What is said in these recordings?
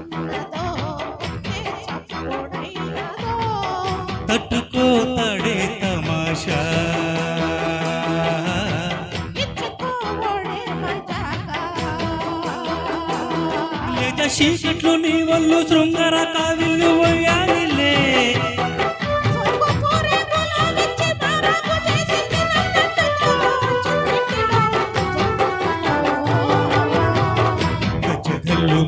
మన్నదో తట్టుకో తడే తమాషా. చీకట్లు నీ వల్లు శృంగార కావిల్లు పోయాలిలే గజగల్లు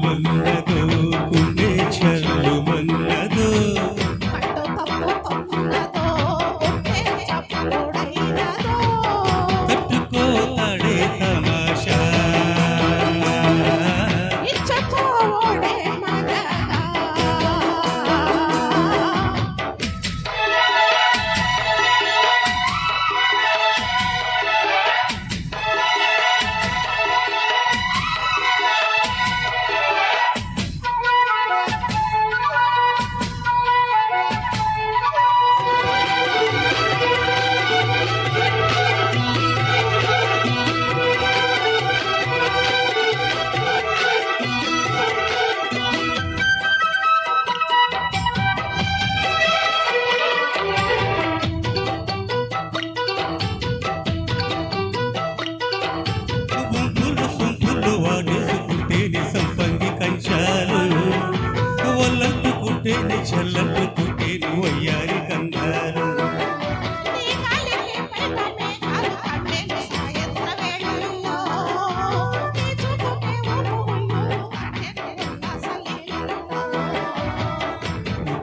ఒళ్ళంటుకుంటేనే చల్లంటుకుంటేనే వయ్యారి కంగారు.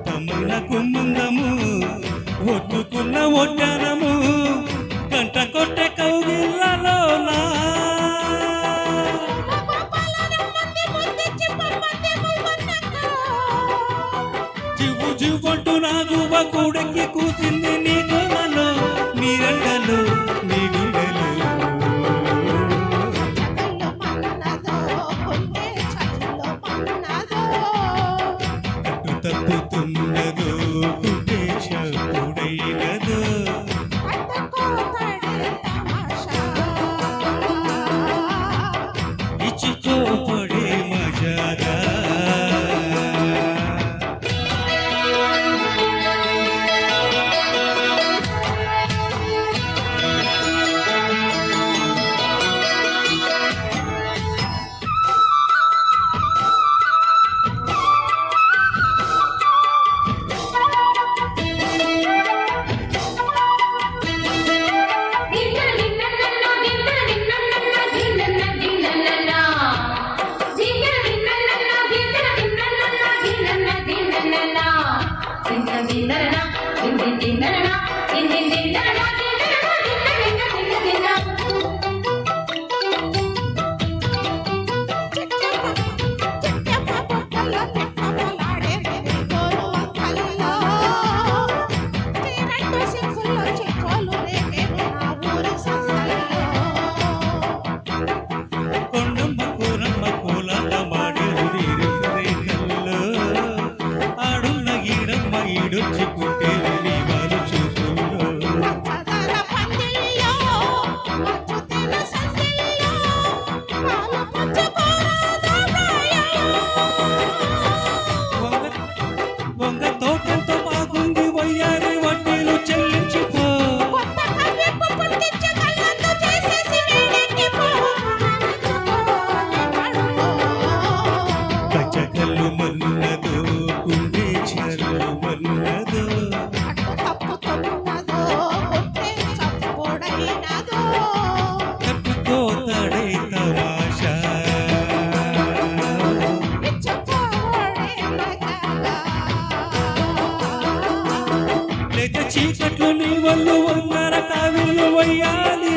తమ్ముల కుమ్ముందము ఒట్టుకున్న ఒడ్డనము జివ్వు జివ్వంటూ నా గువ్వ కూడెక్కి కూసింది నీ కొండమ్మ చీకట్లు నీ వల్లు వందర కావిల్లు వయ్యాలిలే